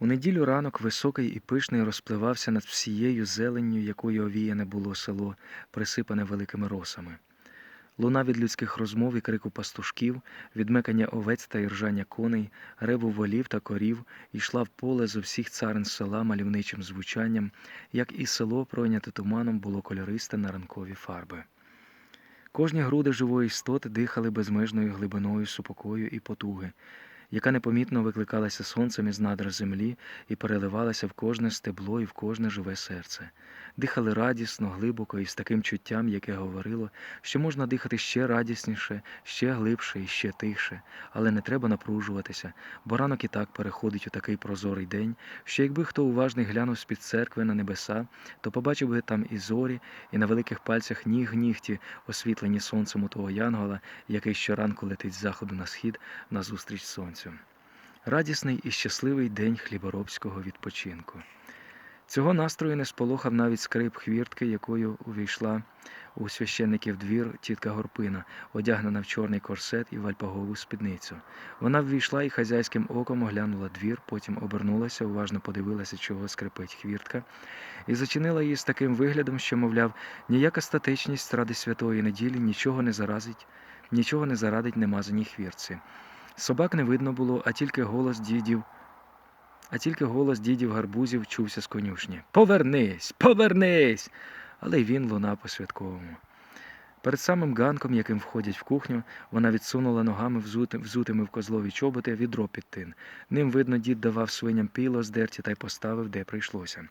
У неділю ранок високий і пишний розпливався над всією зеленню, якою овіяне було село, присипане великими росами. Луна від людських розмов і крику пастушків, від мекання овець та іржання коней, реву волів та корів, йшла в поле з усіх царин села мальовничим звучанням, як і село, пройняте туманом, було кольористе на ранкові фарби. Кожні груди живої істоти дихали безмежною глибиною супокою і потуги, яка непомітно викликалася сонцем із надр землі і переливалася в кожне стебло і в кожне живе серце. Дихали радісно, глибоко і з таким чуттям, яке говорило, що можна дихати ще радісніше, ще глибше і ще тихше, але не треба напружуватися, бо ранок і так переходить у такий прозорий день, що якби хто уважний глянув з-під церкви на небеса, то побачив би там і зорі, і на великих пальцях ніг нігті, освітлені сонцем у того янгола, який щоранку летить з заходу на схід назустріч сонцю. Радісний і щасливий день хліборобського відпочинку. Цього настрою не сполохав навіть скрип хвіртки, якою увійшла у священників двір тітка Горпина, одягнена в чорний корсет і вальпагову спідницю. Вона ввійшла і хазяйським оком оглянула двір, потім обернулася, уважно подивилася, чого скрипить хвіртка, і зачинила її з таким виглядом, що, мовляв, ніяка статичність ради святої неділі нічого не заразить, нічого не зарадить немазаній хвіртці. Собак не видно було, а тільки голос дідів. А тільки голос дідів гарбузів чувся з конюшні. Повернись, повернись. Але й він лунав по святковому. Перед самим ганком, яким входять в кухню, вона відсунула ногами взути, взутими в козлові чоботи відро під тин. Ним, видно, дід давав свиням піло здерті та й поставив, де прийшлося.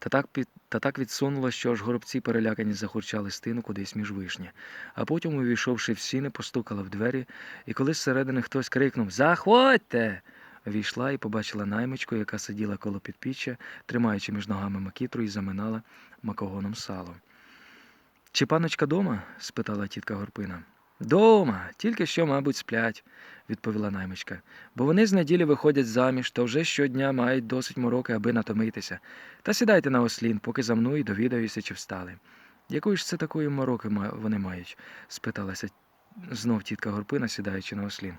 Та так, під, та так відсунула, що аж горобці перелякані захурчали стину кудись між вишні. А потім, увійшовши в сіни, постукала в двері, і коли зсередини хтось крикнув Заходьте! Війшла і побачила наймичку, яка сиділа коло підпіччя, тримаючи між ногами макітру і заминала макогоном сало. Чи паночка дома? спитала тітка Горпина. Дома, тільки що, мабуть, сплять, відповіла наймичка. Бо вони з неділі виходять заміж, то вже щодня мають досить мороки, аби натомитися. Та сідайте на ослін, поки за мною довідаюся, чи встали. Якої ж це такої мороки вони мають? спиталася знов тітка Горпина, сідаючи на ослін.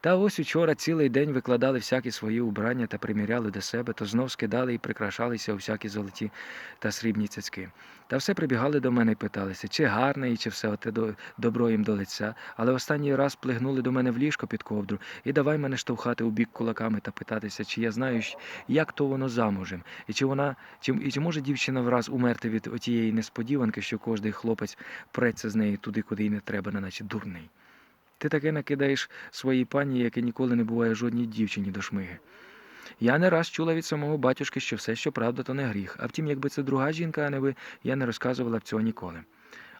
Та ось учора цілий день викладали всякі свої убрання та приміряли до себе, то знов скидали і прикрашалися у всякі золоті та срібні цяцьки. Та все прибігали до мене і питалися, чи гарне і чи все оте добро їм до лиця. Але останній раз плигнули до мене в ліжко під ковдру і давай мене штовхати у бік кулаками та питатися, чи я знаю, як то воно замужем, і чи вона, чи, і чи може дівчина враз умерти від отієї несподіванки, що кожний хлопець преться з неї туди, куди й не треба, неначе дурний. Ти таке накидаєш своїй пані, яке ніколи не буває жодній дівчині до шмиги. Я не раз чула від самого батюшки, що все, що правда, то не гріх. А втім, якби це друга жінка, а не ви, я не розказувала б цього ніколи.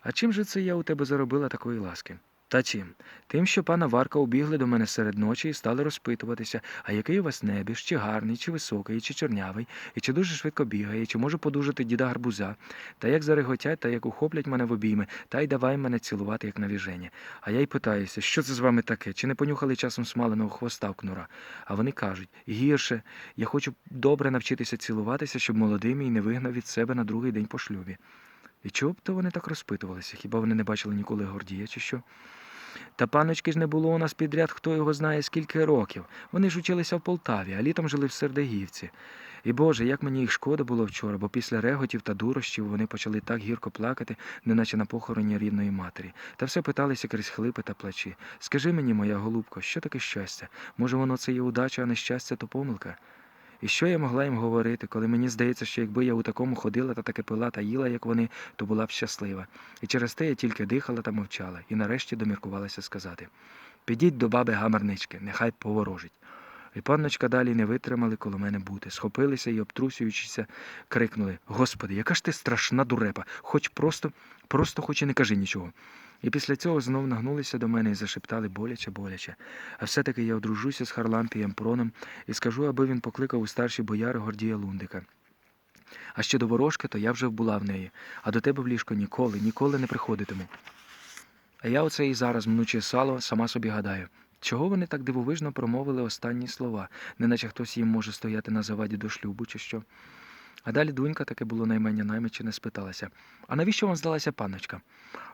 А чим же це я у тебе заробила такої ласки? Та чим? Тим, що пана Варка убігли до мене серед ночі і стали розпитуватися, а який у вас небіж, чи гарний, чи високий, чи чорнявий, і чи дуже швидко бігає, чи може подужати діда гарбуза, та як зареготять, та як ухоплять мене в обійми, та й давай мене цілувати, як навіження. А я й питаюся, що це з вами таке? Чи не понюхали часом смаленого хвоста в кнура? А вони кажуть, гірше, я хочу добре навчитися цілуватися, щоб молодий мій не вигнав від себе на другий день по шлюбі. І чого б то вони так розпитувалися? Хіба вони не бачили ніколи Гордія, чи що? Та паночки ж не було у нас підряд, хто його знає скільки років. Вони ж училися в Полтаві, а літом жили в Сердегівці. І Боже, як мені їх шкода було вчора, бо після реготів та дурощів вони почали так гірко плакати, неначе на похороні рідної матері. Та все питалися крізь хлипи та плачі. Скажи мені, моя голубко, що таке щастя? Може, воно це є удача, а не щастя, то помилка? І що я могла їм говорити, коли мені здається, що якби я у такому ходила та таки пила та їла, як вони, то була б щаслива. І через те я тільки дихала та мовчала, і нарешті доміркувалася сказати Підіть до баби гамарнички, нехай поворожить. І панночка далі не витримали коло мене бути. Схопилися і, обтрусюючися, крикнули Господи, яка ж ти страшна дурепа, хоч просто, просто хоч і не кажи нічого. І після цього знов нагнулися до мене і зашептали боляче, боляче. А все-таки я одружуся з Харлампієм Проном і скажу, аби він покликав у старші бояри Гордія Лундика. А ще до ворожки, то я вже була в неї, а до тебе в ліжко ніколи, ніколи не приходитиму. А я оце і зараз, мнучи сало, сама собі гадаю. Чого вони так дивовижно промовили останні слова, неначе хтось їм може стояти на заваді до шлюбу, чи що? А далі дунька, таке було наймення не спиталася. А навіщо вам здалася панночка?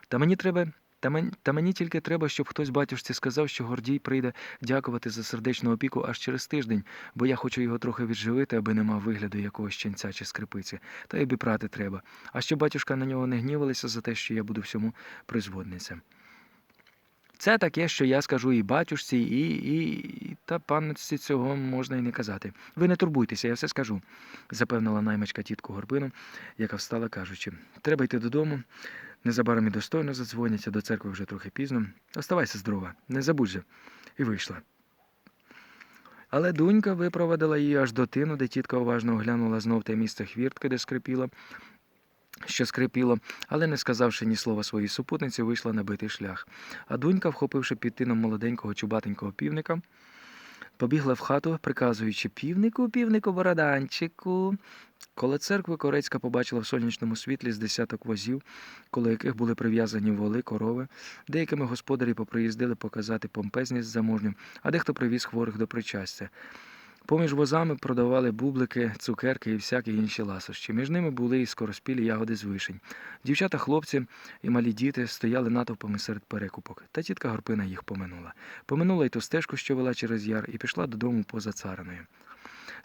Та мені треба Та, мен, та мені тільки треба, щоб хтось батюшці сказав, що Гордій прийде дякувати за сердечну опіку аж через тиждень, бо я хочу його трохи відживити, аби не мав вигляду якогось ченця чи скрипиці, та й обіпрати треба. А щоб батюшка на нього не гнівалися за те, що я буду всьому призводниця. Це таке, що я скажу і батюшці, і, і та панноці цього можна і не казати. Ви не турбуйтеся, я все скажу, запевнила наймичка тітку Горбину, яка встала, кажучи, треба йти додому. Незабаром і достойно задзвонять, а до церкви вже трохи пізно. Оставайся здорова, не забудь же. І вийшла. Але дунька випровадила її аж до тину, де тітка уважно оглянула знов те місце хвіртки, де скрипіло, що скрипіло, але не сказавши ні слова своїй супутниці, вийшла на битий шлях. А дунька, вхопивши під тином молоденького чубатенького півника, побігла в хату, приказуючи півнику, півнику, бороданчику. Коло церкви Корецька побачила в сонячному світлі з десяток возів, коло яких були прив'язані воли, корови. Деякими господарі поприїздили показати помпезність заможнім, а дехто привіз хворих до причастя. Поміж возами продавали бублики, цукерки і всякі інші ласощі. Між ними були і скороспілі ягоди з вишень. Дівчата, хлопці і малі діти стояли натовпами серед перекупок, та тітка Горпина їх поминула. Поминула й ту стежку, що вела через яр, і пішла додому поза цариною.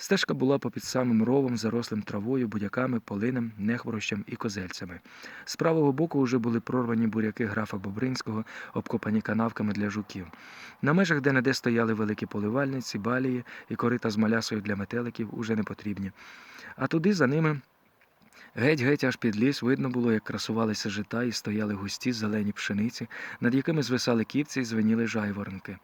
Стежка була попід самим ровом, зарослим травою, будяками, полинем, нехворощем і козельцями. З правого боку вже були прорвані буряки графа Бобринського, обкопані канавками для жуків. На межах де-не-де стояли великі поливальниці, балії і корита з малясою для метеликів уже не потрібні. А туди за ними. Геть-геть аж під ліс видно було, як красувалися жита і стояли густі зелені пшениці, над якими звисали ківці і звеніли жайворонки.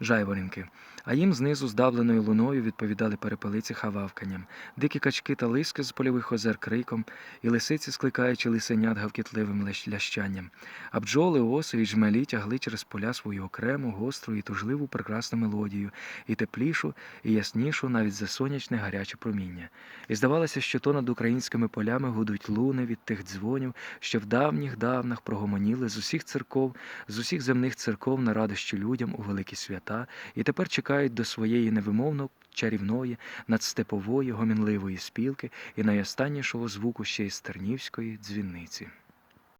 жайворонки. А їм знизу здавленою луною відповідали перепелиці хававканням, дикі качки та лиски з польових озер криком, і лисиці, скликаючи лисенят гавкітливим лящанням. А бджоли, оси і жмелі тягли через поля свою окрему, гостру і тужливу прекрасну мелодію, і теплішу, і яснішу навіть за сонячне гаряче проміння. І здавалося, що то над українськими полями гудуть луни від тих дзвонів, що в давніх давнах прогомоніли з усіх церков, з усіх земних церков на радощі людям у великі свята, і тепер чекають до своєї невимовно чарівної, надстепової, гомінливої спілки і найостаннішого звуку ще й стернівської дзвіниці.